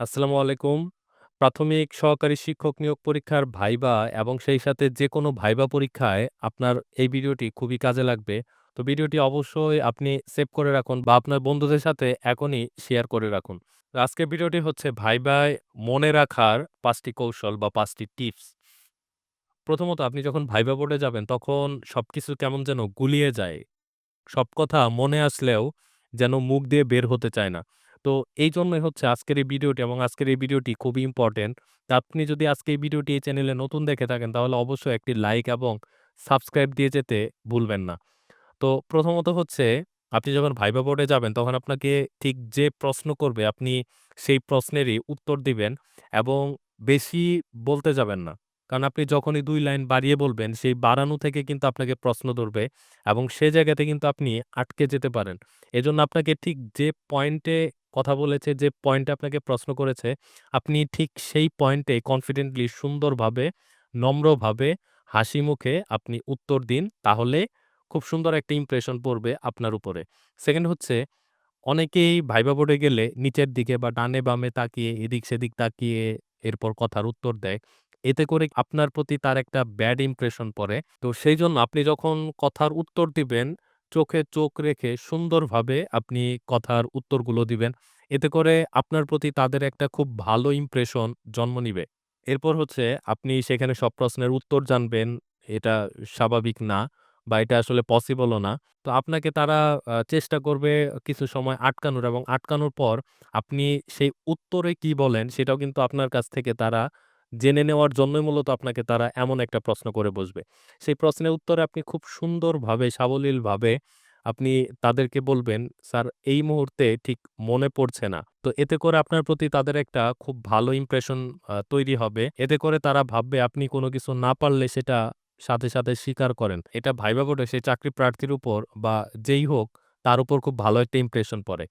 আসসালামু আলাইকুম। প্রাথমিক সহকারী শিক্ষক নিয়োগ পরীক্ষার ভাইবা এবং সেই সাথে যেকোনো ভাইবা পরীক্ষায় আপনার এই ভিডিওটি খুবই কাজে লাগবে। তো ভিডিওটি অবশ্যই আপনি সেভ করে রাখুন বা আপনার বন্ধুদের সাথে এখনই শেয়ার করে রাখুন। তো আজকের ভিডিওটি হচ্ছে ভাইবায় মনে রাখার ৫ টি কৌশল বা ৫ টি টিপস। প্রথমত, আপনি যখন ভাইবা বোর্ডে যাবেন, তখন সবকিছু কেমন যেন গুলিয়ে যায়। সব কথা মনে আসলেও যেন মুখ দিয়ে বের হতে চায় না। তো এইজন্যই হচ্ছে আজকের এই ভিডিওটি এবং আজকের এই ভিডিওটি খুবই ইম্পোর্টেন্ট। আপনি যদি আজকে এই ভিডিওটি এই চ্যানেলে নতুন দেখে থাকেন, তাহলে অবশ্যই একটি লাইক এবং সাবস্ক্রাইব দিয়ে যেতে ভুলবেন না। তো প্রথমত হচ্ছে, আপনি যখন ভাইবা বোর্ডে যাবেন, তখন আপনাকে ঠিক যে প্রশ্ন করবে, আপনি সেই প্রশ্নেরই উত্তর দিবেন এবং বেশি বলতে যাবেন না। কারণ আপনি যখনই দুই লাইন বাড়িয়ে বলবেন, সেই বাড়ানো থেকে কিন্তু আপনাকে প্রশ্ন ধরবে এবং সে জায়গাতে কিন্তু আপনি আটকে যেতে পারেন। এজন্য আপনাকে ঠিক যে পয়েন্টে কথা বলেছে, যে পয়েন্টে আপনাকে প্রশ্ন করেছে, আপনি ঠিক সেই পয়েন্টে কনফিডেন্টলি সুন্দরভাবে, নম্রভাবে, হাসি মুখে আপনি উত্তর দিন। তাহলে খুব সুন্দর একটা ইমপ্রেশন পড়বে আপনার উপরে। সেকেন্ড হচ্ছে অনেকেই ভাইবা বোর্ডে গেলে নিচের দিকে বা ডানে বামে তাকিয়ে এদিক-সেদিক তাকিয়ে এরপর কথার উত্তর দেয়। এতে করে আপনার প্রতি তার একটা ব্যাড ইমপ্রেশন পড়ে। তো সেই জন্য আপনি যখন কথার উত্তর দিবেন, চোখে চোখ রেখে সুন্দরভাবে আপনি কথার উত্তরগুলো দিবেন। এতে করে আপনার প্রতি তাদের একটা খুব ভালো ইমপ্রেশন জন্ম নিবে। এরপর হচ্ছে আপনি সেখানে সব প্রশ্নের উত্তর জানবেন, এটা স্বাভাবিক না বা এটা আসলে পসিবলও না। তো আপনাকে তারা চেষ্টা করবে কিছু সময় আটকানোর এবং আটকানোর পর আপনি সেই উত্তরে কি বলেন সেটাও কিন্তু আপনার কাছ থেকে তারা জেনে নেওয়ার জন্যই মূলত আপনাকে তারা এমন একটা প্রশ্ন করে বসবে। সেই প্রশ্নের উত্তরে আপনি খুব সুন্দরভাবে সাবলীলভাবে আপনি তাদেরকে বলবেন, "স্যার এই মুহূর্তে ঠিক মনে পড়ছে না।" তো এতে করে আপনার প্রতি তাদের একটা খুব ভালো ইমপ্রেশন তৈরি হবে। এতে করে তারা ভাববে আপনি কোনো কিছু না পারলে সেটা সাথে, সাথে স্বীকার করেন। এটা ভাইবা বোর্ডে সেই চাকরি প্রার্থীর উপর বা যেই হোক তার উপর খুব ভালো একটা ইমপ্রেশন পড়ে।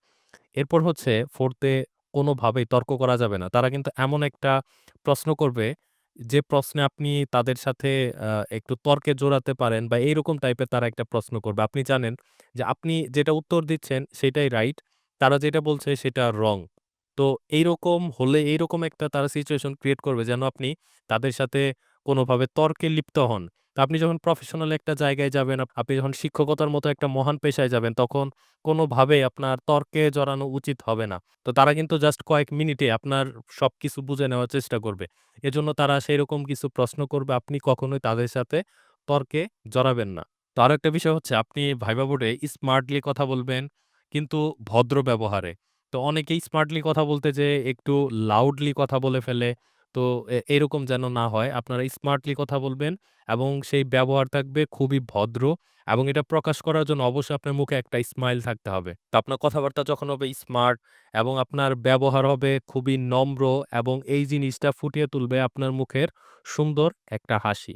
এরপর হচ্ছে 4th এ কোনোভাবেই তর্ক করা যাবে না। তারা কিন্তু এমন একটা প্রশ্ন করবে, যে প্রশ্নে আপনি তাদের সাথে একটু তর্কে জড়াতে পারেন বা এইরকম টাইপের তারা একটা প্রশ্ন করবে। আপনি জানেন যে আপনি যেটা উত্তর দিচ্ছেন সেটাই রাইট। তারা যেটা বলছে সেটা রং। তো এইরকম হলে এইরকম একটা তারা সিচুয়েশন ক্রিয়েট করবে যেন আপনি তাদের সাথে কোনোভাবে তর্কে লিপ্ত হন। আপনি যখন প্রফেশনাল একটা জায়গায় যাবেন, আপনি যখন শিক্ষকতার মতো একটা মহান পেশায় যাবেন তখন কোনোভাবে আপনার তর্কে জড়ানো উচিত হবে না। তো তারা কিন্তু জাস্ট কয়েক মিনিটে আপনার সবকিছু বুঝে নেওয়ার চেষ্টা করবে। এজন্য তারা সেইরকম কিছু প্রশ্ন করবে, আপনি কখনোই তাদের সাথে তর্কে জড়াবেন না। তো আরও একটা বিষয় হচ্ছে আপনি ভাইবা বোর্ডে স্মার্টলি কথা বলবেন, কিন্তু ভদ্র ব্যবহারে। তো অনেকেই স্মার্টলি কথা বলতে যেয়ে একটু লাউডলি কথা বলে ফেলে। তো এরকম যেন না হয়। আপনারা স্মার্টলি কথা বলবেন এবং সেই ব্যবহার থাকবে খুবই ভদ্র এবং এটা প্রকাশ করার জন্য অবশ্যই আপনার মুখে একটা স্মাইল থাকতে হবে। তো আপনার কথাবার্তা যখন হবে স্মার্ট এবং আপনার ব্যবহার হবে খুবই নম্র এবং এই জিনিসটা ফুটিয়ে তুলবে আপনার মুখের সুন্দর একটা হাসি।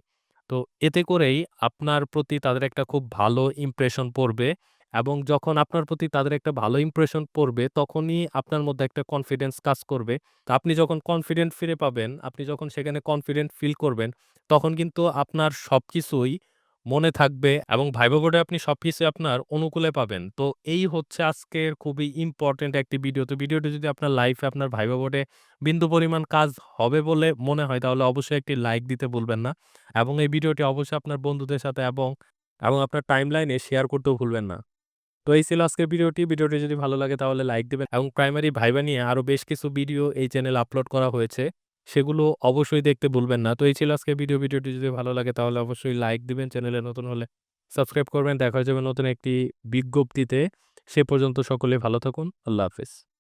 তো এতে করেই আপনার প্রতি তাদের একটা খুব ভালো ইমপ্রেশন পড়বে এবং যখন আপনার প্রতি তাদের একটা ভালো ইমপ্রেশন পড়বে তখনই আপনার মধ্যে একটা কনফিডেন্স কাজ করবে। তো আপনি যখন কনফিডেন্ট ফিরে পাবেন, আপনি যখন সেখানে কনফিডেন্ট ফিল করবেন, তখন কিন্তু আপনার সবকিছুই মনে থাকবে এবং ভাইবা বোর্ডে আপনি সবকিছুই আপনার অনুকূলে পাবেন। তো এই হচ্ছে আজকের খুবই ইম্পোর্টেন্ট একটি ভিডিও। তো ভিডিওটি যদি আপনার লাইফে আপনার ভাইবা বোর্ডে বিন্দু পরিমাণ কাজ হবে বলে মনে হয় তাহলে অবশ্যই একটি লাইক দিতে ভুলবেন না এবং এই ভিডিওটি অবশ্যই আপনার বন্ধুদের সাথে এবং, এবং আপনার টাইমলাইনে শেয়ার করতেও ভুলবেন না। তো এই ছিল আজকের ভিডিওটি। ভিডিওটি যদি ভালো লাগে তাহলে লাইক দেবেন এবং প্রাইমারি ভাইবা নিয়ে আরও বেশ কিছু ভিডিও এই চ্যানেল আপলোড করা হয়েছে। সেগুলো অবশ্যই দেখতে ভুলবেন না। তো এই ছিল আজকের ভিডিও। ভিডিওটি যদি ভালো লাগে তাহলে অবশ্যই লাইক দিবেন। চ্যানেলে নতুন হলে সাবস্ক্রাইব করবেন। দেখা যাবে নতুন একটি বিজ্ঞপ্তিতে। সে পর্যন্ত সকলে ভালো থাকুন। আল্লাহ হাফেজ।